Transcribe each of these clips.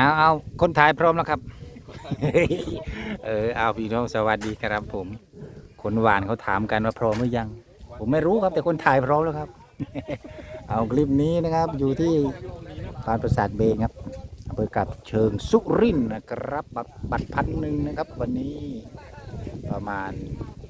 เอาเอาคนถ่ายพร้อมแล้วครับ เออเอาพี่น้องสวัสดีครับผม คนหวานเขาถามกันว่าพร้อมหรือยัง ผมไม่รู้ครับแต่คนถ่ายพร้อมแล้วครับ เอาคลิปนี้นะครับ อยู่ที่ปานประสาทเบงครับอำเภอกับเชิงสุรินทร์นะครับ บัตรบัตรพันหนึ่งนะครับ วันนี้ประมาณ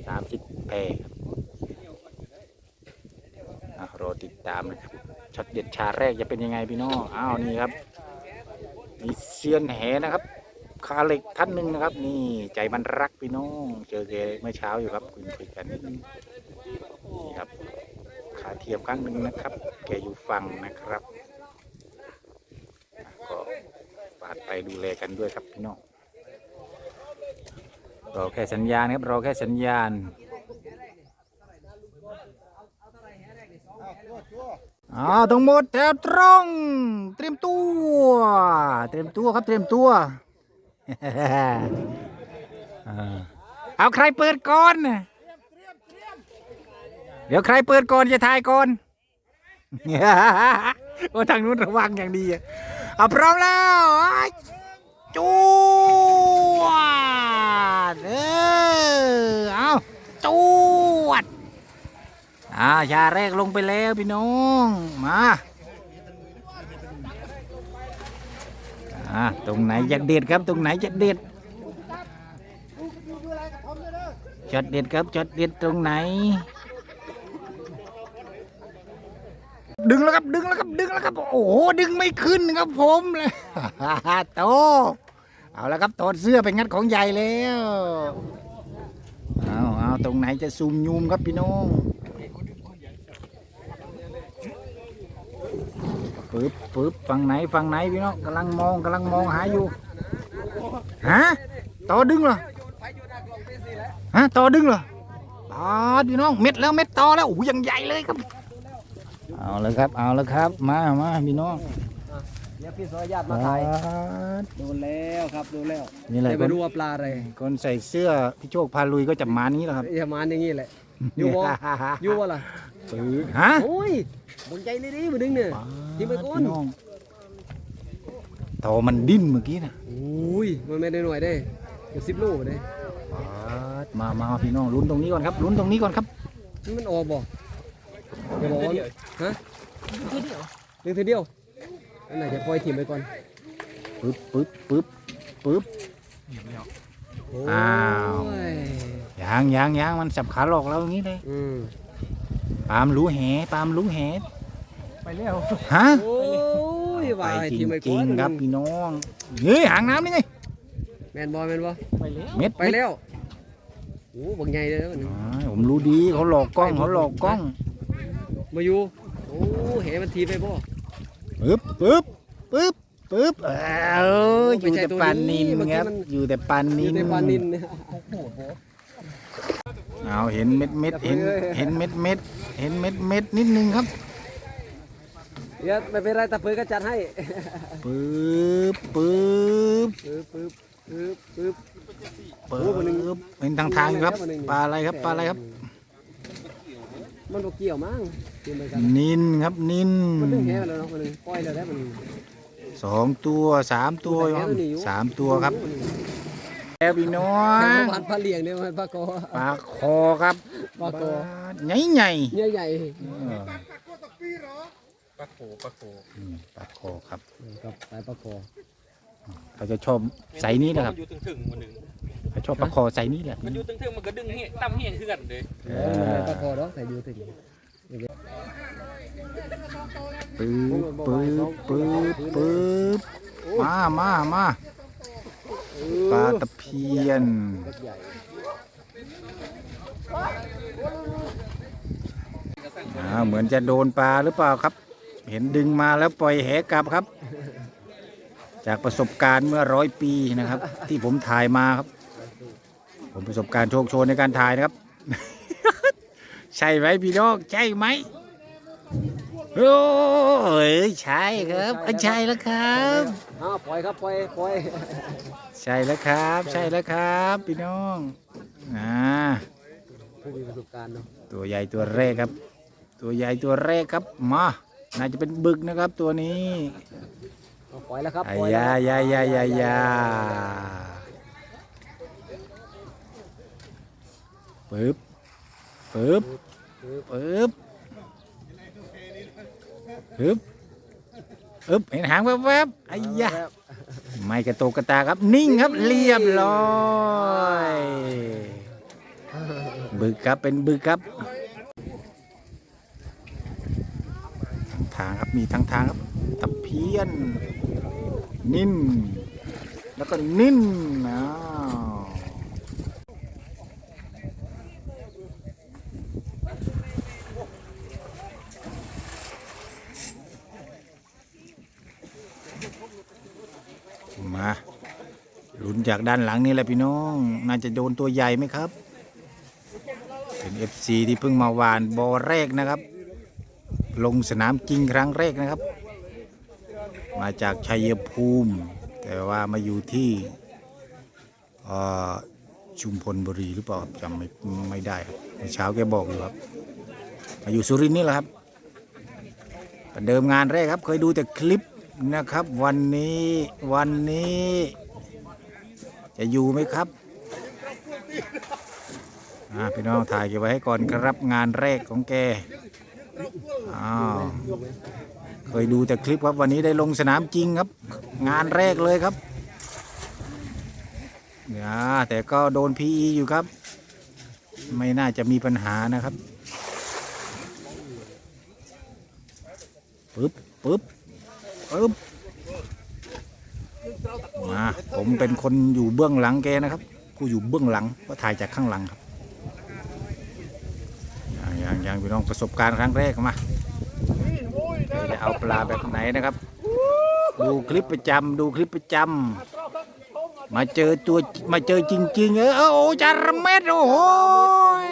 30แพรครับอะรอติดตามนะครับช็อตเด็ดชาแรกจะเป็นยังไงพี่น้องอ้าวนี่ครับ มีเซียนแหนะครับ คาเหล็กท่านหนึ่งนะครับ นี่ใจมันรักพี่น้องเจอแกเมื่อเช้าอยู่ครับคุยคุยกันนิดนึงนี่ครับขาเทียมครั้งหนึ่งนะครับ แกอยู่ฝั่งนะครับก็ฝากไปดูแลกันด้วยครับพี่น้องรอแค่สัญญาณครับรอแค่สัญญาณ อ่าทั้งหมดแถวตรง เตรียมตัว เตรียมตัวครับเตรียมตัวเอาใครเปิดก่อน เดี๋ยวใครเปิดก่อนจะถ่ายก่อนโอ้ทางนู้นระวังอย่างดีอะเอาพร้อมแล้วอ้ายจวดเออเอาจวด อ่าชาแรกลงไปแล้วพี่น้องมาอ่าตรงไหนจะเด็ดครับตรงไหนจะเด็ดจดเด็ดครับจดเด็ดตรงไหน ดึงแล้วครับดึงแล้วครับดึงแล้วครับโอ้โหดึงไม่ขึ้นครับผมเลยโตเอาแล้วครับถอดเสื้อไปงัดของใหญ่แล้วเอาเอาตรงไหนจะซูมยูมครับพี่น้อง ปึ๊บปึ๊บฝั่งไหนฝั่งไหนพี่น้องกำลังมองกำลังมองหาอยู่ฮะต่อดึงเหรอฮะต่อดึงเหรอปาดพี่น้องเม็ดแล้วเม็ดต่อแล้วโอ้โหยังใหญ่เลยครับ เอาแล้วครับ เอาแล้วครับ มามาพี่น้องเดี๋ยวพี่สอยญาติปามาถ่ายดดูแล้วครับดูแล้วนี่แหละแต่คไม่นรู้ว่าปลาอะไรคนใส่เสื้อพี่โชคพาลุยก็จะมานี้แหละครับอย่ามาอย่างนี้แหละอยู่บ่อยู่บ่ล่ะปือฮะโอ้ยบงใจเลยดิมาดึงเนี่ย ยิงไปก่อนพี่น้องโตมันดิ้นเมื่อกี้นะโอ้ยมันไม่ได้หน่อยเด้เกือบสิบโลเด้ปาดมามาพี่น้องลุ้นตรงนี้ก่อนครับลุ้นตรงนี้ก่อนครับนี่มันออกบ่อย่าบอกว่าฮะดึงทีเดียวอันไหนจะปล่อยถิ่มไปก่อนปึ๊บปึ๊บปึ๊บปึ๊บโอ้อ้าวยยางยางยางมันสับขาหลอกเราอย่างนี้เลยอืมปามรู้แหปามรู้แห ไปแล้วฮะโอ้ยไปว่าให้จถิ่มไปริก่องนๆครับพี่น้องเฮ้ยหางน้ำนี่ไงแมนบอลแมนบอลเม็ดไปแล้วโอ้บังใหญ่เลยนะมันอ๋อผมรู้ดีเขาหลอกกล้องเขาหลอกกล้องมาอยู่โอ้เห็นมันทีไปบ่ ปึ๊บปึ๊บปึ๊บปึ๊บเอออยู่ไม่ใช่แต่ตัวปลานี้นินเมื่อกี้ครับมันอยู่แต่ปลาอนิยู่น ในปลานินเนี่ยเอาเห็นเม็ดเม็ดเห็นจับมือเห็นเม็ดเม็ดเห็นเม็ดเม็ดนิดนึงครับ เดี๋ยวไม่เป็นไรตะเพือก็จัดให้ปึ๊บปึ๊บปึ๊บปึ๊บปึ๊บปึ๊บปึ๊โอ้มันหนึ่งบเป็นทางทางๆครับมันหนึ่งปลาอะไรครับปลาอะไรครับ มันบ่เกี่ยวมั้งกินไปกันนินครับนินมันดึงแหแล้วเนาะมันหนึ่งปล่อยแล้วได้มันหนึ่งสองตัวสามตัวครับสามตัวครับแล้วพี่น้อแค่งเมื่อวานปลาเลี้ยงเนี่ยมันปลาโกปลาคอครับปลาโกใหญ่ใหญ่เนี่ยใหญ่ ปลาโคปลาโคปลาโคครับครับสายปลาโกเขาจะชอบใส่นี้นะครับมันอยู่ถึงๆมันหนึ่งเขาชอบปลาคอใส่นี้แหละมันอยู่ถึงๆมันก็ดึงเหี้ยตั้มเหี้ยคือกันเลยเอเอออปลาโกเนาะแต่อยู่ถึงปื๊บปื๊บปื๊บปื๊บมามามาปลาตะเพียน ใหญ่อ่าเหมือนจะโดนปลาหรือเปล่าครับ เห็นดึงมาแล้วปล่อยแหกลับครับ จากประสบการณ์เมื่อร้อยปีนะครับ ที่ผมถ่ายมาครับ ผมประสบการณ์โชคโชนในการถ่ายนะครับ ใช่ไหมพี่น้องใช่ไหมโอ้ยใช่ครับอะใช่แล้วครับอ้าวปล่อยครับปล่อยปล่อยใช่แล้วครับ ใช่แล้วครับ พี่น้องอ่าผู้มีประสบการณ์เนาะตัวใหญ่ตัวแรกครับ ตัวใหญ่ตัวแรกครับมา น่าจะเป็นบึกนะครับตัวนี้เอาปล่อยแล้วครับอาปล่อยยาแล้วยายายายาปึ๊บปึ๊บปึ๊บปึ๊บปึ๊บปึ๊บเห็นหางแวบๆไอ้ยะครับไม่กระโตกกระตากครับ นิ่งครับเรียบร้อย บึกครับเป็นบึกครับ ทางครับ มีทั้งทางครับตะเพียน นิ่น แล้วก็นิ่นอ้าวมาลุ้นจากด้านหลังนี่แหละพี่น้อง น่าจะโดนตัวใหญ่ไหมครับ เป็น FC ที่เพิ่งมาวานบอแรกนะครับ ลงสนามจริงครั้งแรกนะครับ มาจากชัยภูมิ แต่ว่ามาอยู่ที่ชุมพลบุรีหรือเปล่าจำไม่ไม่ได้ครับเช้าแกบอกอยู่ครับมาอยู่สุรินทร์นี่แหละครับประเดิมงานแรกครับ เคยดูแต่คลิปนะครับ วันนี้วันนี้ จะอยู่ไหมครับพี่น้องถ่ายเก็บไว้ให้ก่อนครับงานแรกของแก อ้าวเคยดูแต่คลิปครับวันนี้ได้ลงสนามจริงครับ งานแรกเลยครับเนี่ยแต่ก็โดน PE อยู่ครับ ไม่น่าจะมีปัญหานะครับปึ๊บปึ๊บปึ๊บมาผมเป็นคนอยู่เบื้องหลังแกนะครับผู้อยู่เบื้องหลังก็ถ่ายจากข้างหลังครับางอย่างองพี่น้องประสบการณ์ครั้งแรกมาจะเอาปลาแบบไหนนะครับ ดูคลิปประจำดูคลิปประจำมาเจอตัวมาเจอจริง ๆ เออโอ้จาระเม็ดโอ้โหย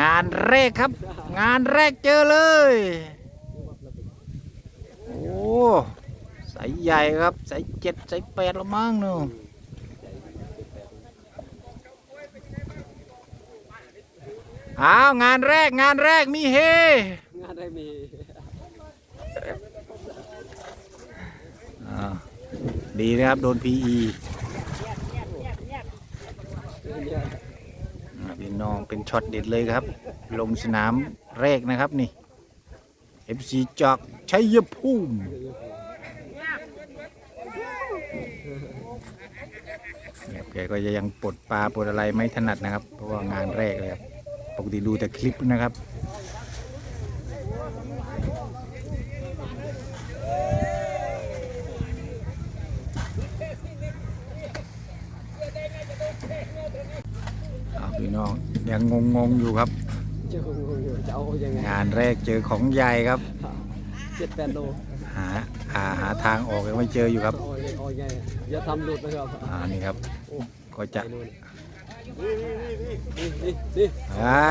งานแรกครับ งานแรกเจอเลย โอ้ใสายใหญ่ครับใสายเจ็ดใสายแปดละมั้งเนาะ อ้าวงานแรกงานแรกมีเฮ งานได้มีอ่าดีนะครับ โดน PE อ่าพี่น้องเป็นช็อตเด็ดเลยครับ ลงสนามแรกนะครับนี่ FC จากชัยภูมิเนี่ยแกก็จะยังปลดปลาปลดอะไรไม่ถนัดนะครับ เพราะว่างานแรกเลยครับ ปกติดูแต่คลิปนะครับอ่าพี่น้องยังงงๆอยู่ครับ เจ้าคงงอยู่จะเอายังไงงานแรกเจอของใหญ่ครับ เจ็ดแปดโลหาหาหาทางออกยังไม่เจออยู่ครับเอายังเอายังไงอย่าทำหลุดนะครับอ่านี่ครับโอ้ก็จะ ไปนู่นนี่นี่นี่ ไอ้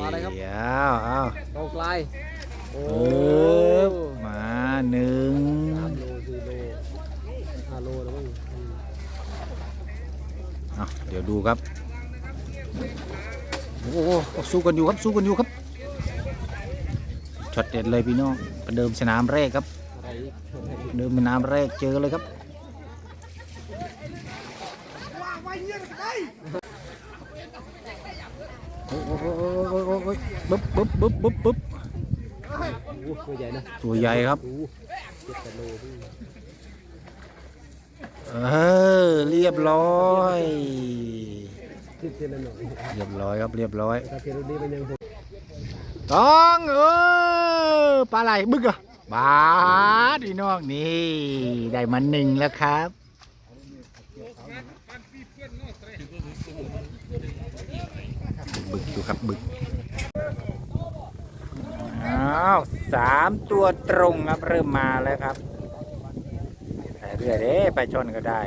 มาเลยครับอ้าวอ้าวตกลายโอ้ปึ๊บมาหนึ่งสามโลสี่โลห้าโลแล้วมั้งอืมอะเดี๋ยวดูครับโอ้โหสู้กันอยู่ครับสู้กันอยู่ครับช็อตเด็ดเลยพี่น้องประเดิมสนามแรกครับอะไรอีกอะไรอีกเดิมสนามแรกเจอเลยครับ โอ้โหโอ้โหโอ้โอ้บึ๊บปึ๊บปึ๊บปึ๊บปึ๊บโอ้ตัวใหญ่นะตัวใหญ่ครับโอ้เจ็ดแปดโลพี่เออเรียบร้อยทิศเทละหน่อยเรียบร้อยครับเรียบร้อยถ้าเทรุ่นนี้มันยังต้องเออปลาไหลบึกอะบาดีน้องนี่ได้มาหนึ่งแล้วครับ บึกอยู่ครับบึกอ้าวสามตัวตรงครับเริ่มมาแล้วครับไปเรื่อยเด้ไปชนก็ได้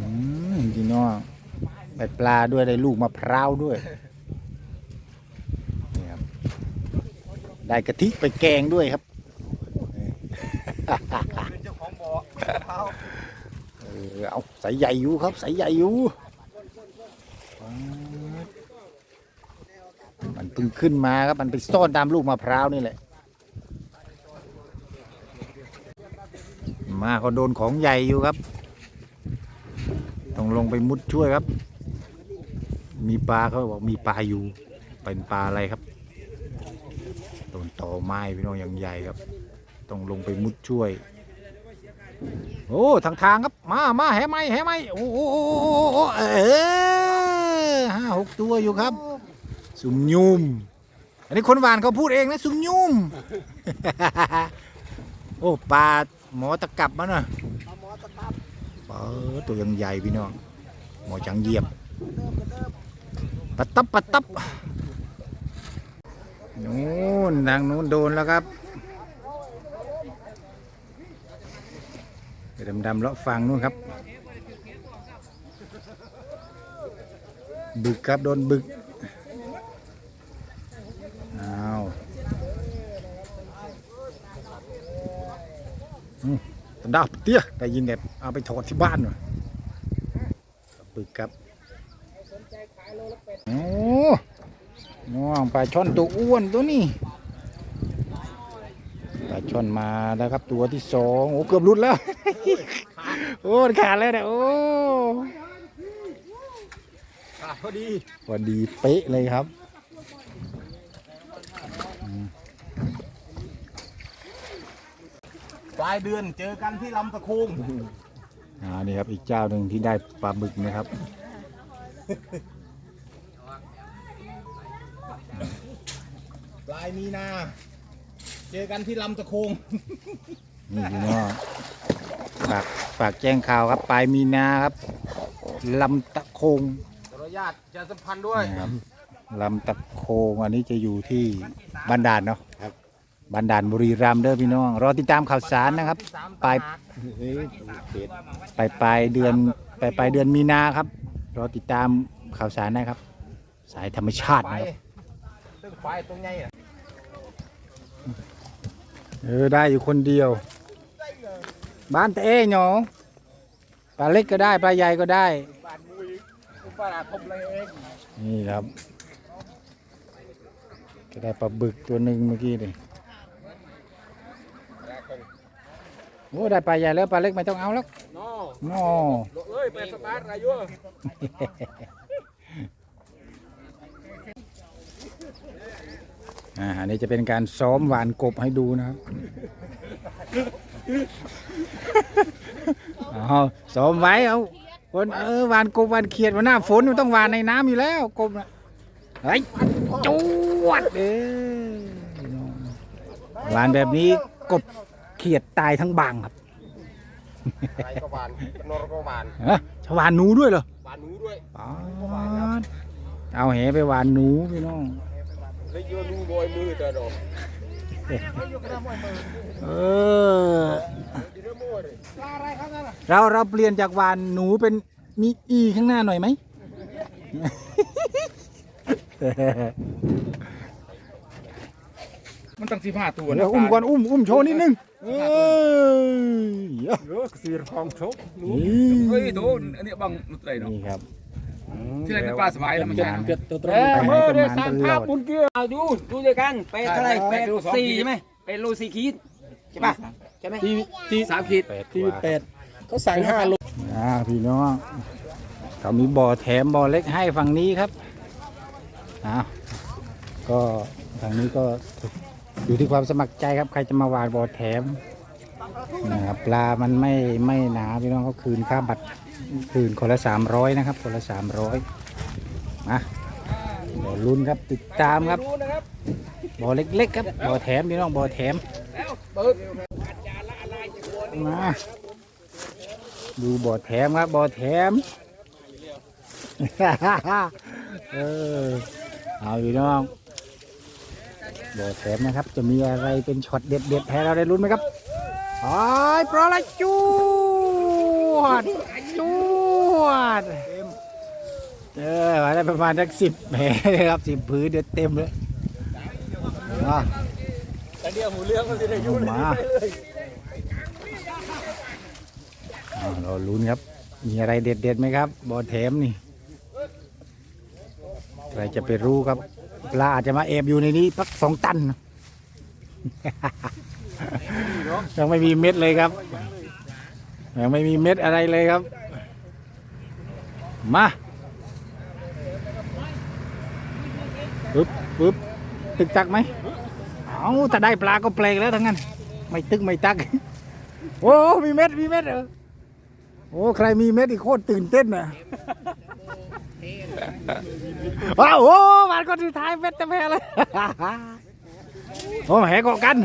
อืมพี่น้องได้ปลาด้วยได้ลูกมะพร้าวด้วยนี่ครับได้กะทิไปแกงด้วยครับเป็นเจ้าของบ่อเท้าเเอาสายใหญ่อยู่ครับสายใหญ่อยู่มันเพิ่งขึ้นมาครับมันไปซ่อนตามลูกมะพร้าวนี่แหละ มาเขาโดนของใหญ่อยู่ครับ ต้องลงไปมุดช่วยครับ มีปลาเขาบอกมีปลาอยู่ เป็นปลาอะไรครับโดนต่อไม้พี่น้องอย่างใหญ่ครับ ต้องลงไปมุดช่วย โอ้ทางทางครับ มามาแหไหมแหไม้โอ้โหเออห้าหกตัวอยู่ครับ สุมยุมอันนี้คนหวานเขาพูดเองนะสุมยุมโอ้ปลาหมอตะกับมาหน่อยปลาตัวยังใหญ่พี่น้องหมอจังเหยียบปะตับปะตับนู่นทางนู้นโดนแล้วครับ ไปดำๆเลาะฟังนู่นครับ บึกครับโดนบึกอ้าวดาวเตี้ยได้ยินแบบเอาไปถอดที่บ้านหน่อยบึกครับโอ้น้องปลาช่อนตัวอ้วนตัวนี้ ช่อนมาแล้วครับตัวที่สองโอ้เกือบหลุดแล้ว โอ้ขาดแล้วเนี่ยโอ้ขาดพอดีพอดีเป๊ะเลยครับปลายเดือนเจอกันที่ลำตะโคงอ่านี่ครับอีกเจ้าหนึ่งที่ได้ปลาบึกนะครับปลายมีนา เจอกันที่ลำตะโคง นี่พี่น้องฝากฝากแจ้งข่าวครับปลายมีนาครับลำตะโคงขออนุญาตจะสัมพันธ์ด้วย นะครับลำตะโคงอันนี้จะอยู่ที่บ้านด่านเนาะครับบ้านด่านบุรีรัมย์เด้อพี่น้องรอติดตามข่าวสารนะครับ ปลายปลายปลายเดือนปลายปลายเดือนมีนาครับรอติดตามข่าวสารนะครับ สายธรรมชาติไปนะครับ ตึ้งไฟตรงไงอะ เออได้อยู่คนเดียว บ้านแต่เองเนาะปลาเล็กก็ได้ปลาใหญ่ก็ได้บานมุยอุปราทมเลยเองนี่ครับก็ได้ปลาบึกตัวหนึ่งเมื่อกี้เลยโอ้ได้ปลาใหญ่แล้วปลาเล็กไม่ต้องเอาแล้วน้อน้อโลเอ้ยเป็นสปาร์ตอายุ อ่าอันนี้จะเป็นการซ้อมหวานกบให้ดูนะครับเอาซ้อมไว้เอาคนเออหวานกบหวานเขียดวันหน้าฝนมันต้องหวานในน้ำอยู่แล้วกบน่ะเฮ้ยจวดเออหวานแบบนี้กบเขียดตายทั้งบางครับไรก็บานนรก็บานฮะชาวานหนูด้วยเหรอบานหนูด้วยป๊าดเอาแหไปหวานหนูพี่น้อง เลยโยนนูบอยมือแต่ดอกเออ เราเราเปลี่ยนจากหวานหนูเป็นมีอีข้างหน้าหน่อยไหม มันตั้งสิบห้าตัวเดี๋ยวอุ้มก่อนอุ้มอุ้มโชว์นิดนึงเอ้ยเยอะสีทองชกนี่เฮ้ยโดนอันนี้บังนุตเลยเนาะนี่ครับ ที่ไหนเป็นปลาสบายแล้วมันใช่เกิดตัวตรเอ้ยงเมื่อเดือนสามภาพคุณเอาดูดูด้วยกันไปเท่าไหร่ไปไปดูสองสี่ขีดใช่ไหมไปโลสี่ขีดใช่ปะใช่ไหมทีทีสามขีดแปดทีกว่าแปดเขาสั่งห้าโลอ่าพี่น้องเขามีบ่อแถมบ่อเล็กให้ฝั่งนี้ครับอ้าวก็ทางนี้ก็อยู่ที่ความสมัครใจครับ ใครจะมาหวานบ่อแถมนะครับปลามันไม่ไม่หนาพี่น้องเขาคืนค่าบัตร คืนคนละสามร้อยนะครับ คนละสามร้อยมาบ่อลุ้นครับติดตามครับบ่อเล็กๆครับบ่อแถมพี่น้องบ่อแถมมาดูบ่อแถมครับบ่อแถมเออเอาพี่น้องบ่อแถมนะครับ จะมีอะไรเป็นช็อตเด็ดๆให้เราได้ลุ้นไหมครับไอ้ยปลาละจูด จูดเออมาได้ประมาณสักสิบแผลเลยครับสิบผืนเด็ดเต็มเลยมาแต่เดียวหูเรื่องมันจะได้ยุ่เอามาเอาเราลุ้นครับ มีอะไรเด็ดๆไหมครับบ่อแถมนี่ใครจะไปรู้ครับปลาอาจจะมาแอบอยู่ในนี้พักสองตันยังไม่มีเม็ดเลยครับยังไม่มีเม็ดอะไรเลยครับ มาปึ๊บปึ๊บตึกตักไหมเอาถ้าได้ปลาก็แปลกแล้วทั้งนั้น ไม่ตึกไม่ตัก โอ้มีเม็ดมีเม็ดเหรอโอ้ใครมีเม็ดอีกโคตรตื่นเต้นน่ะว้าวโอ้มานก็สุดท้ายเม็ดจะแพ้เลยโอ้แหกกัน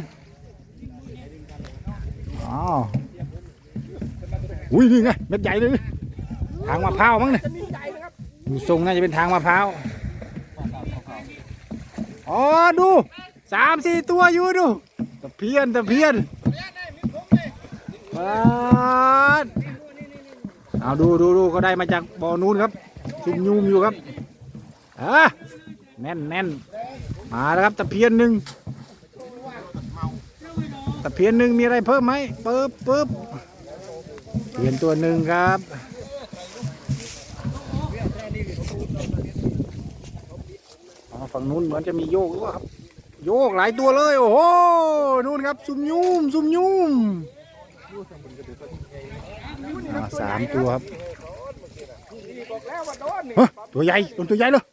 อ๋ออุ้ยนี่ไงเม็ดใหญ่เลย ทางมะพร้าวมั้งเนี่ยดูทรงน่าจะเป็นทางมะพร้าวอ๋อดูสามสี่ตัวอยู่ดูตะเพียนตะเพียนปาดเอาดูดูดูเขาได้มาจากบ่อนู้นครับชุมยุมอยู่ครับอะแน่นแน่นมาแล้วครับตะเพียนหนึ่งตะเพียนหนึ่งมีอะไรเพิ่มไหมปึ๊บปึ๊บเพียนตัวหนึ่งครับอ๋อ ฝั่งนู้นเหมือนจะมีโยกด้วยครับ โยกหลายตัวเลย โอ้โหนู่นครับซุมยุมซุมยุมอ่าสามตัวครับเฮ้ยตัวใหญ่ตัวตัวใหญ่เลย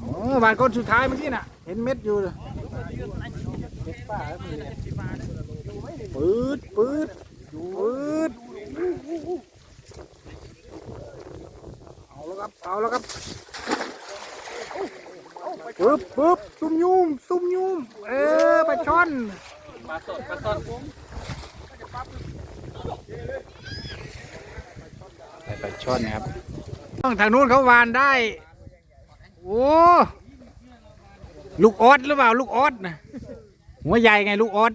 โอ้บานก้นสุดท้ายเมื่อกี้น่ะ เห็นเม็ดอยู่เลยปืดปืดปืดเอาแล้วครับ เอาแล้วครับ ปึ๊บปึ๊บซุ่มยุมซุ่มยุมเออปลาช่อนได้ปลาช่อนนะครับทางนู้นเขาวานได้ โอ้ลูกออดหรือเปล่า ลูกออดนะหัวใหญ่ไงลูกออด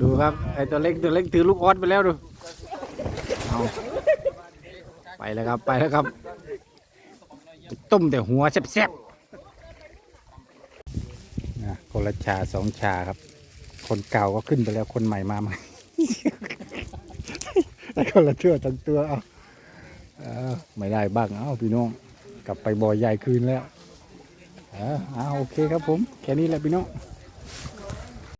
ดูครับไอตัวเล็กตัวเล็กถือลูกออสไปแล้วดูเอาไปแล้วครับไปแล้วครับ ต้มแต่หัวแซ่บๆนะคนละชาสองชาครับ คนเก่าก็ขึ้นไปแล้วคนใหม่มาใหม่แต่คนละเทื่อทั้งตัวเอาเอาไม่ได้บ้างเอาพี่น้อง กลับไปบ่อใหญ่คืนแล้วเออเอาโอเคครับผม แค่นี้แหละพี่น้อง